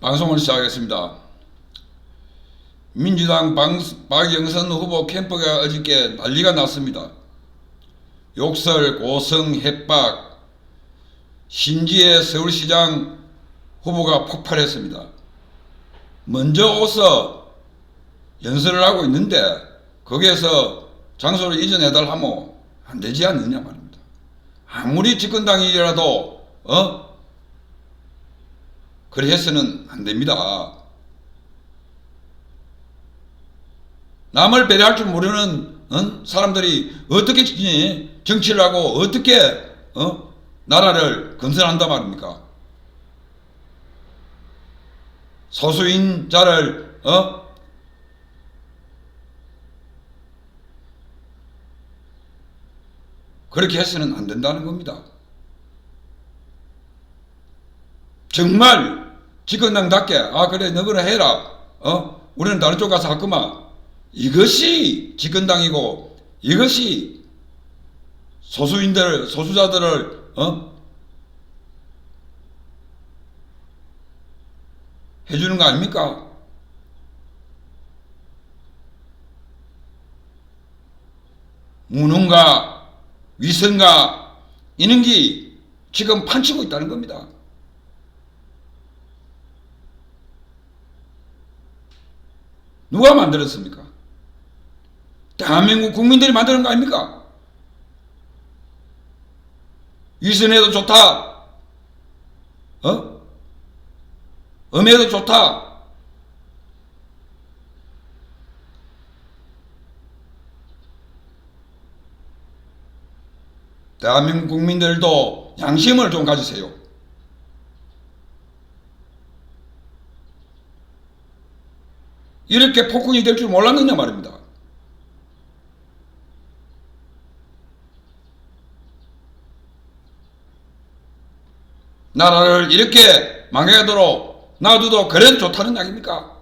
방송을 시작하겠습니다. 민주당 방, 박영선 후보 캠프가 어저께 난리가 났습니다. 욕설, 고성, 협박, 신지의 서울시장 후보가 폭발했습니다. 먼저 오서 연설을 하고 있는데 거기에서 장소를 이전해달라 하면 안 되지 않느냐 말입니다. 아무리 집권당이라도 어? 그래 해서는 안 됩니다. 남을 배려할 줄 모르는 어? 사람들이 어떻게 정치를 하고 어떻게 어? 나라를 건설한단 말입니까? 소수인 자를 어? 그렇게 해서는 안 된다는 겁니다. 정말 집권당답게 아 그래 너거는 해라 어 우리는 다른 쪽 가서 할거만 이것이 집권당이고 이것이 소수인들 소수자들을 어 해주는 거 아닙니까? 무능과 위선과 게 지금 판치고 있다는 겁니다. 누가 만들었습니까? 대한민국 국민들이 만드는 거 아닙니까? 위선해도 좋다. 어? 음해도 좋다. 대한민국 국민들도 양심을 좀 가지세요. 이렇게 폭군이 될 줄 몰랐느냐 말입니다. 나라를 이렇게 망해도록 놔두도 그래도 좋다는 이야기입니까?